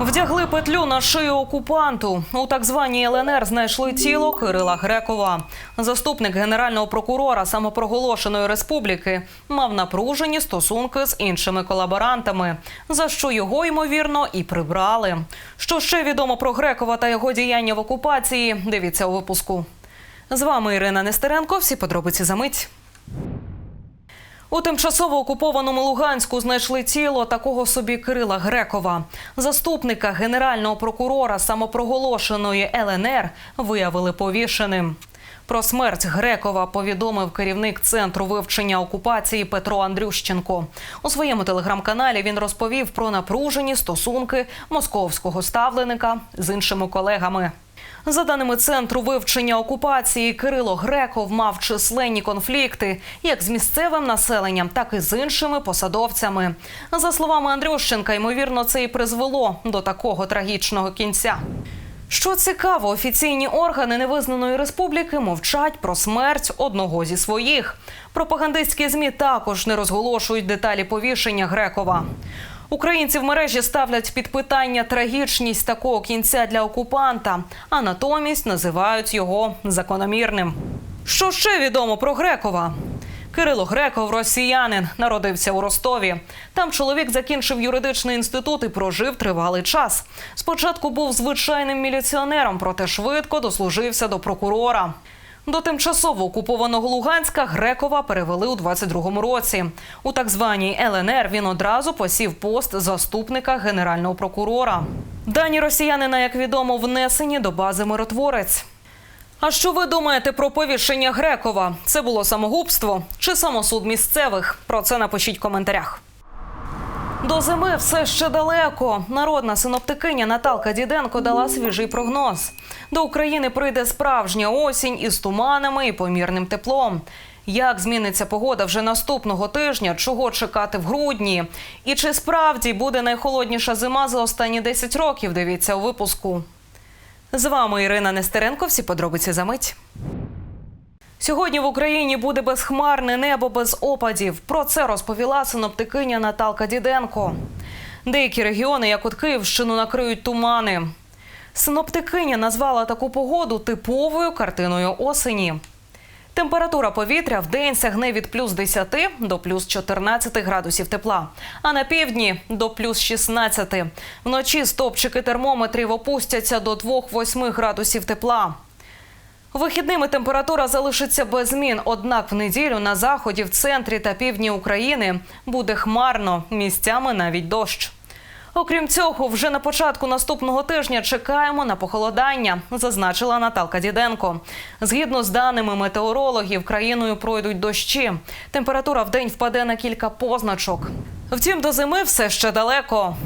Вдягли петлю на шию окупанту. У так званій ЛНР знайшли тіло Кирила Грекова. Заступник генерального прокурора самопроголошеної республіки мав напружені стосунки з іншими колаборантами, за що його ймовірно і прибрали. Що ще відомо про Грекова та його діяння в окупації? Дивіться у випуску. З вами Ірина Нестеренко. Всі подробиці за мить. У тимчасово окупованому Луганську знайшли тіло такого собі Кирила Грекова. Заступника генерального прокурора самопроголошеної ЛНР виявили повішеним. Про смерть Грекова повідомив керівник центру вивчення окупації Петро Андрющенко. У своєму телеграм-каналі він розповів про напружені стосунки московського ставленика з іншими колегами. За даними центру вивчення окупації, Кирило Греков мав численні конфлікти як з місцевим населенням, так і з іншими посадовцями. За словами Андрющенка, ймовірно, це і призвело до такого трагічного кінця. Що цікаво, офіційні органи невизнаної республіки мовчать про смерть одного зі своїх. Пропагандистські змі також не розголошують деталі повішення Грекова. Українці в мережі ставлять під питання трагічність такого кінця для окупанта, а натомість називають його закономірним. Що ще відомо про Грекова? Кирило Греков, росіянин, народився у Ростові. Там чоловік закінчив юридичний інститут і прожив тривалий час. Спочатку був звичайним міліціонером, проте швидко дослужився до прокурора. До тимчасово окупованого Луганська Грекова перевели у 22-му році. У так званій ЛНР він одразу посів пост заступника генерального прокурора. Дані росіянина, як відомо, внесені до бази миротворець. А що ви думаєте про повішення Грекова? Це було самогубство чи самосуд місцевих? Про це напишіть в коментарях. До зими все ще далеко. Народна синоптикиня Наталка Діденко дала свіжий прогноз. До України прийде справжня осінь із туманами і помірним теплом. Як зміниться погода вже наступного тижня? Чого чекати в грудні? І чи справді буде найхолодніша зима за останні 10 років? Дивіться у випуску. З вами Ірина Нестеренко. Всі подробиці за мить. Сьогодні в Україні буде безхмарне небо без опадів. Про це розповіла синоптикиня Наталка Діденко. Деякі регіони, як от Київщину, накриють тумани. Синоптикиня назвала таку погоду типовою картиною осені. Температура повітря в день сягне від плюс 10 до плюс 14 градусів тепла, а на півдні до плюс 16. Вночі стопчики термометрів опустяться до 2-8 градусів тепла. Вихідними температура залишиться без змін. Однак в неділю на заході, в центрі та півдні України буде хмарно, місцями навіть дощ. Окрім цього, вже на початку наступного тижня чекаємо на похолодання, зазначила Наталка Діденко. Згідно з даними метеорологів, країною пройдуть дощі. Температура в день впаде на кілька позначок. Втім, до зими все ще далеко.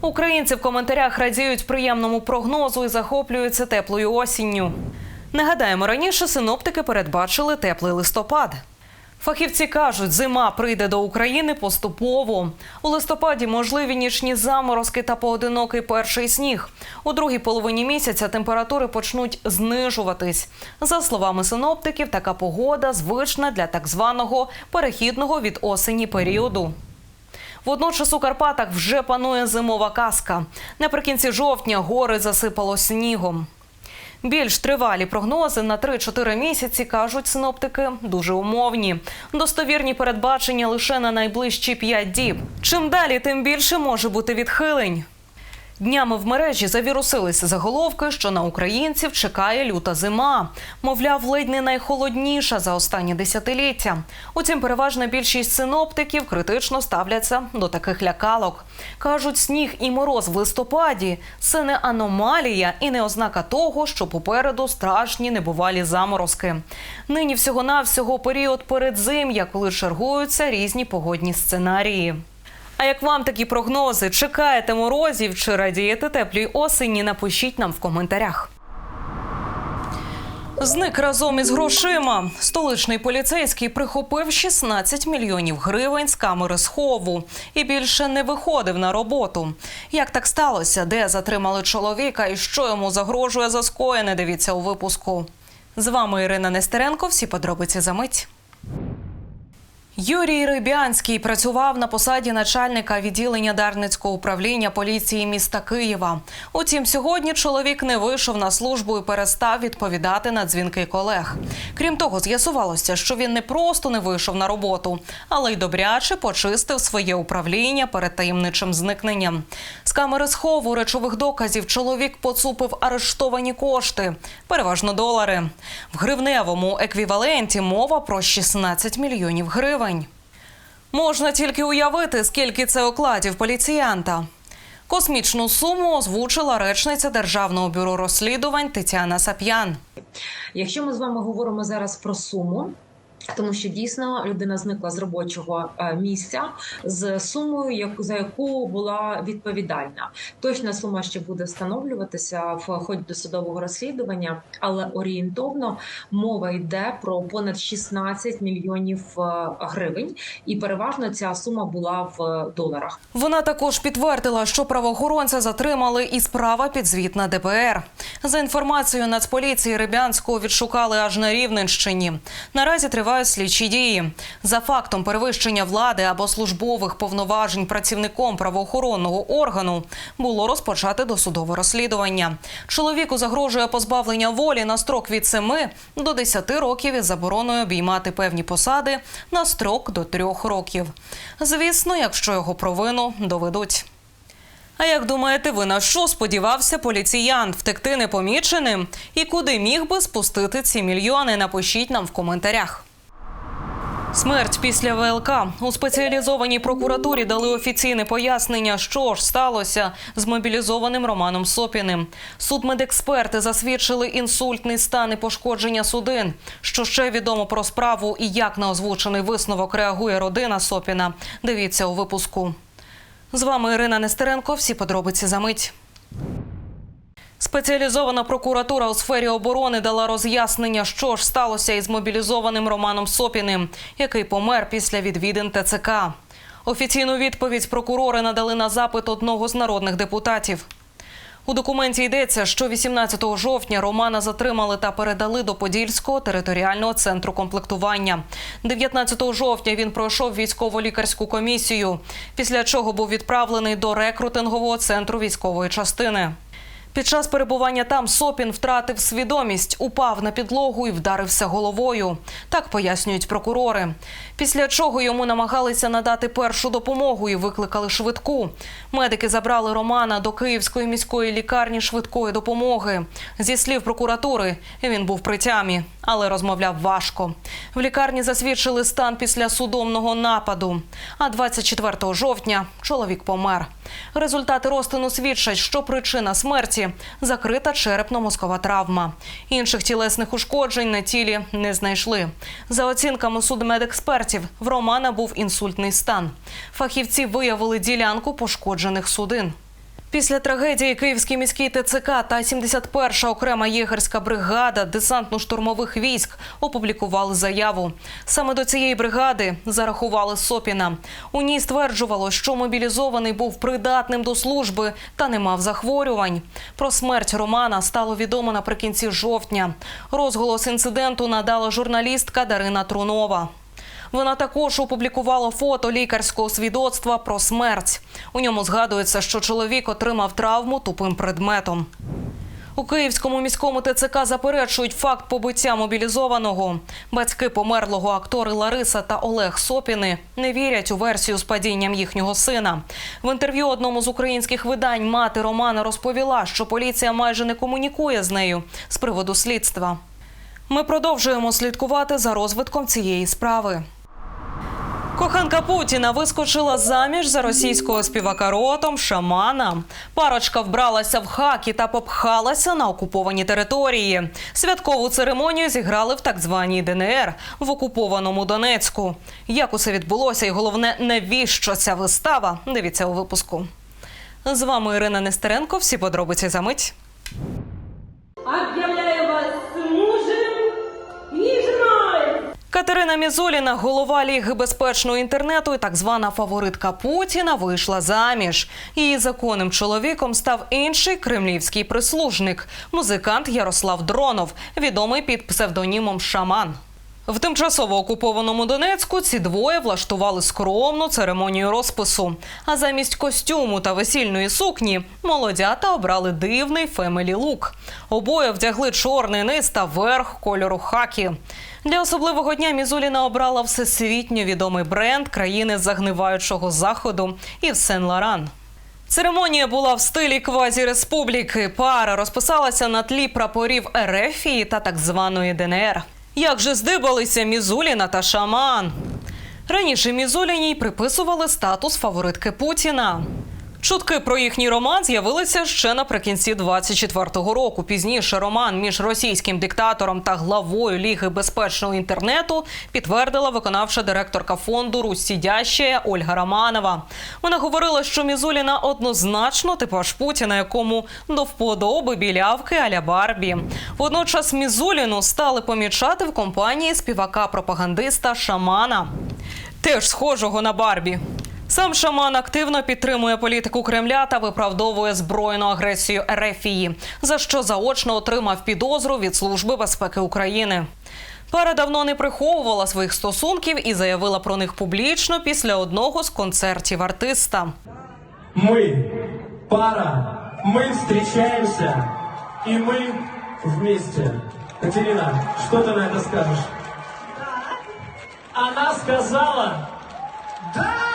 Українці в коментарях радіють приємному прогнозу і захоплюються теплою осінню. Нагадаємо, раніше синоптики передбачили теплий листопад. Фахівці кажуть, зима прийде до України поступово. У листопаді можливі нічні заморозки та поодинокий перший сніг. У другій половині місяця температури почнуть знижуватись. За словами синоптиків, така погода звична для так званого перехідного від осені періоду. Водночас у Карпатах вже панує зимова казка. Наприкінці жовтня гори засипало снігом. Більш тривалі прогнози на 3-4 місяці кажуть синоптики дуже умовні. Достовірні передбачення лише на найближчі 5 діб. Чим далі, тим більше може бути відхилень. Днями в мережі завірусилися заголовки, що на українців чекає люта зима. Мовляв, ледь не найхолодніша за останні десятиліття. Утім, переважна більшість синоптиків критично ставляться до таких лякалок. Кажуть, сніг і мороз в листопаді це не аномалія і не ознака того, що попереду страшні небувалі заморозки. Нині всього-навсього період передзим'я, коли чергуються різні погодні сценарії. А як вам такі прогнози? Чекаєте морозів чи радієте теплій осені? Напишіть нам в коментарях. Зник разом із грошима. Столичний поліцейський прихопив 16 мільйонів гривень з камери схову і більше не виходив на роботу. Як так сталося? Де затримали чоловіка і що йому загрожує за скоєне? Дивіться у випуску. З вами Ірина Нестеренко. Всі подробиці за мить. Юрій Рибянський працював на посаді начальника відділення Дарницького управління поліції міста Києва. Утім, сьогодні чоловік не вийшов на службу і перестав відповідати на дзвінки колег. Крім того, з'ясувалося, що він не просто не вийшов на роботу, але й добряче почистив своє управління перед таємничим зникненням. З камери схову речових доказів чоловік поцупив арештовані кошти, переважно долари. В гривневому еквіваленті мова про 16 мільйонів гривень. Можна тільки уявити, скільки це окладів поліціянта. Космічну суму озвучила речниця Державного бюро розслідувань Тетяна Сап'ян. Якщо ми з вами говоримо зараз про суму. Тому що дійсно людина зникла з робочого е, місця з сумою, за яку була відповідальна. Точна сума ще буде встановлюватися в ході досудового розслідування, але орієнтовно мова йде про понад 16 мільйонів е, гривень, і переважно ця сума була в доларах. Вона також підтвердила, що правоохоронця затримали і справа підзвітна ДБР. За інформацією Нацполіції Рибянського відшукали аж на Рівненщині. Наразі тривають слідчі дії. За фактом перевищення влади або службових повноважень працівником правоохоронного органу було розпочати досудове розслідування. Чоловіку загрожує позбавлення волі на строк від 7 до 10 років із забороною обіймати певні посади на строк до 3 років. Звісно, якщо його провину доведуть. А як думаєте, ви на що сподівався поліціянт втекти непоміченим? І куди міг би спустити ці мільйони? Напишіть нам в коментарях. Смерть після ВЛК у спеціалізованій прокуратурі дали офіційне пояснення, що ж сталося з мобілізованим Романом Сопіним. Судмедексперти засвідчили інсультний стан і пошкодження судин. Що ще відомо про справу і як на озвучений висновок реагує родина Сопіна? Дивіться у випуску. З вами Ірина Нестеренко. Всі подробиці за мить. Спеціалізована прокуратура у сфері оборони дала роз'яснення, що ж сталося із мобілізованим Романом Сопіним, який помер після відвідин ТЦК. Офіційну відповідь прокурори надали на запит одного з народних депутатів. У документі йдеться, що 18 жовтня Романа затримали та передали до Подільського територіального центру комплектування. 19 жовтня він пройшов військово-лікарську комісію, після чого був відправлений до рекрутингового центру військової частини. Під час перебування там Сопін втратив свідомість, упав на підлогу і вдарився головою. Так пояснюють прокурори. Після чого йому намагалися надати першу допомогу і викликали швидку. Медики забрали Романа до Київської міської лікарні швидкої допомоги. Зі слів прокуратури, він був при тямі, але розмовляв важко. В лікарні засвідчили стан після судомного нападу. А 24 жовтня чоловік помер. Результати розтину свідчать, що причина смерті закрита черепно-мозкова травма. Інших тілесних ушкоджень на тілі не знайшли. За оцінками судмедекспертів, в Романа був інсультний стан. Фахівці виявили ділянку пошкоджених судин. Після трагедії Київський міський ТЦК та 71-ша окрема єгерська бригада десантно-штурмових військ опублікували заяву. Саме до цієї бригади зарахували Сопіна. У ній стверджувало, що мобілізований був придатним до служби та не мав захворювань. Про смерть Романа стало відомо наприкінці жовтня. Розголос інциденту надала журналістка Дарина Трунова. Вона також опублікувала фото лікарського свідоцтва про смерть. У ньому згадується, що чоловік отримав травму тупим предметом. У Київському міському ТЦК заперечують факт побиття мобілізованого. Батьки померлого актори Лариса та Олег Сопіни не вірять у версію з падінням їхнього сина. В інтерв'ю одному з українських видань мати Романа розповіла, що поліція майже не комунікує з нею з приводу слідства. Ми продовжуємо слідкувати за розвитком цієї справи. Коханка Путіна вискочила заміж за російського співака ротом шамана. Парочка вбралася в хакі та попхалася на окуповані території. Святкову церемонію зіграли в так званій ДНР в окупованому Донецьку. Як усе відбулося, і головне, навіщо ця вистава? Дивіться у випуску. З вами Ірина Нестеренко. Всі подробиці за мить. Катерина Мізоліна, голова Ліги безпечного інтернету і так звана фаворитка Путіна, вийшла заміж. Її законним чоловіком став інший кремлівський прислужник, музикант Ярослав Дронов, відомий під псевдонімом Шаман. В тимчасово окупованому Донецьку ці двоє влаштували скромну церемонію розпису. А замість костюму та весільної сукні молодята обрали дивний фемелі лук. Обоє вдягли чорний низ та верх кольору хакі. Для особливого дня Мізуліна обрала всесвітньо відомий бренд країни загниваючого заходу Ів Сен Лоран. Церемонія була в стилі квазі-республіки. Пара розписалася на тлі прапорів Ерефії та так званої ДНР. Як же здибалися Мізуліна та Шаман? Раніше Мізуліній приписували статус фаворитки Путіна. Чутки про їхній роман з'явилися ще наприкінці 24-го року. Пізніше роман між російським диктатором та главою Ліги безпечного інтернету підтвердила виконавча директорка фонду Русь Сідящая Ольга Романова. Вона говорила, що Мізуліна однозначно типаж Путіна, якому до вподоби білявки аля Барбі. Водночас Мізуліну стали помічати в компанії співака-пропагандиста Шамана, теж схожого на Барбі. Сам шаман активно підтримує політику Кремля та виправдовує збройну агресію Ерефії, за що заочно отримав підозру від Служби безпеки України. Пара давно не приховувала своїх стосунків і заявила про них публічно після одного з концертів артиста. Мы пара, мы встречаемся, и мы вместе. Катерина, что ты на это скажешь? Она сказала «Да!»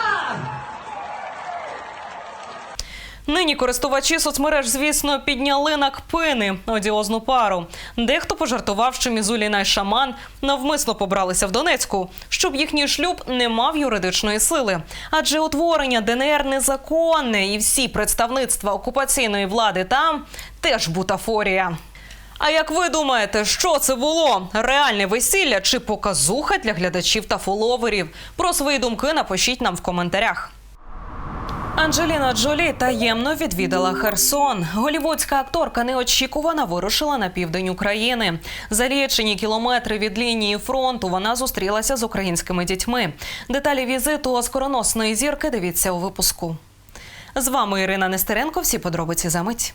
Нині користувачі соцмереж, звісно, підняли на кпини одіозну пару. Дехто пожартував, що Мізуліна й шаман навмисно побралися в Донецьку, щоб їхній шлюб не мав юридичної сили. Адже утворення ДНР незаконне, і всі представництва окупаційної влади там теж бутафорія. А як ви думаєте, що це було? Реальне весілля чи показуха для глядачів та фоловерів? Про свої думки напишіть нам в коментарях. Анджеліна Джолі таємно відвідала Херсон. Голівудська акторка неочікувано вирушила на південь України. За лічені кілометри від лінії фронту вона зустрілася з українськими дітьми. Деталі візиту оскороносної зірки дивіться у випуску. З вами Ірина Нестеренко. Всі подробиці за мить.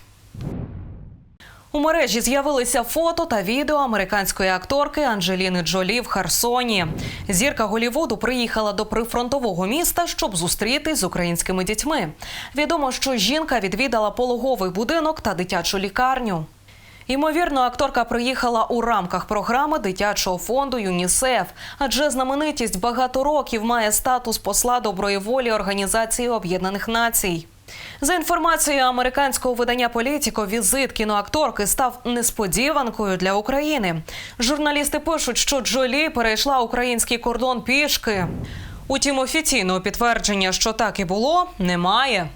У мережі з'явилися фото та відео американської акторки Анджеліни Джолі в Херсоні. Зірка Голівуду приїхала до прифронтового міста, щоб зустрітись з українськими дітьми. Відомо, що жінка відвідала пологовий будинок та дитячу лікарню. Ймовірно, акторка приїхала у рамках програми дитячого фонду ЮНІСЕФ, адже знаменитість багато років має статус посла доброї волі Організації Об'єднаних Націй. За інформацією американського видання Політіко, візит кіноакторки став несподіванкою для України. Журналісти пишуть, що Джолі перейшла український кордон пішки. Утім, офіційного підтвердження, що так і було, немає.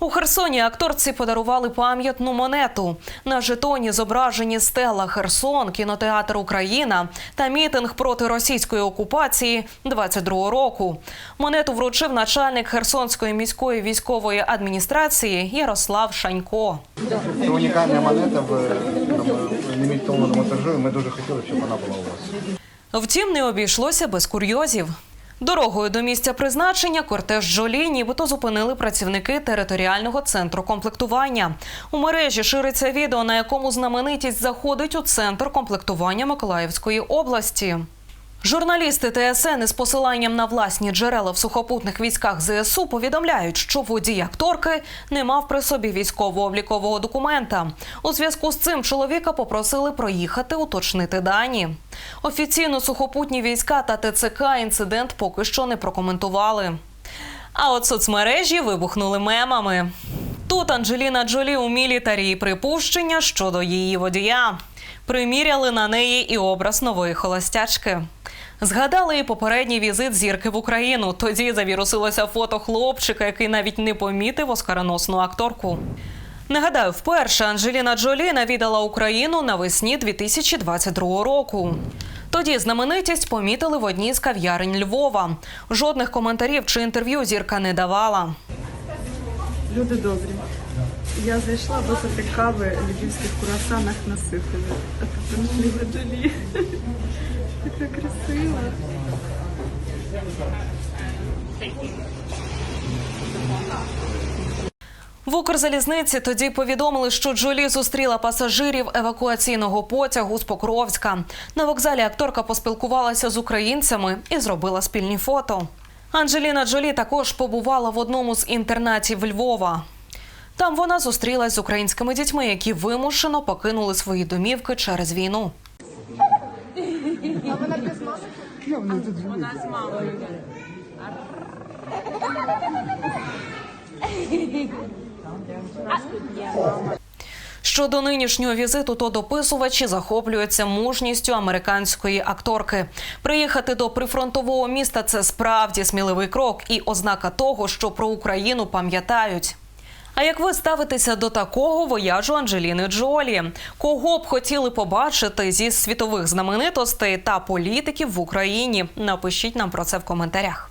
У Херсоні акторці подарували пам'ятну монету. На жетоні зображені стела Херсон, кінотеатр Україна та мітинг проти російської окупації 22-го року. Монету вручив начальник Херсонської міської військової адміністрації Ярослав Шанько. Це унікальна монета в лімітованому тиражу, і ми дуже хотіли, щоб вона була у вас. Втім, не обійшлося без курйозів. Дорогою до місця призначення кортеж Жолі нібито зупинили працівники територіального центру комплектування. У мережі шириться відео, на якому знаменитість заходить у центр комплектування Миколаївської області. Журналісти ТСН із посиланням на власні джерела в сухопутних військах ЗСУ повідомляють, що водій акторки не мав при собі військово-облікового документа. У зв'язку з цим чоловіка попросили проїхати уточнити дані. Офіційно сухопутні війська та ТЦК інцидент поки що не прокоментували. А от соцмережі вибухнули мемами. Тут Анджеліна Джолі у мілітарі припущення щодо її водія. Приміряли на неї і образ нової холостячки. Згадали і попередній візит зірки в Україну. Тоді завірусилося фото хлопчика, який навіть не помітив оскароносну акторку. Нагадаю, вперше Анджеліна Джолі навідала Україну навесні 2022 року. Тоді знаменитість помітили в одній з кав'ярень Львова. Жодних коментарів чи інтерв'ю зірка не давала. Люди добрі. Я зайшла випити кави в львівських курасанах на Сихові. А Анжеліна Джолі. Така красива. В Укрзалізниці тоді повідомили, що Джолі зустріла пасажирів евакуаційного потягу з Покровська. На вокзалі акторка поспілкувалася з українцями і зробила спільні фото. Анджеліна Джолі також побувала в одному з інтернатів Львова. Там вона зустрілась з українськими дітьми, які вимушено покинули свої домівки через війну. Щодо нинішнього візиту, то дописувачі захоплюються мужністю американської акторки. Приїхати до прифронтового міста це справді сміливий крок і ознака того, що про Україну пам'ятають. А як ви ставитеся до такого вояжу Анджеліни Джолі? Кого б хотіли побачити зі світових знаменитостей та політиків в Україні? Напишіть нам про це в коментарях.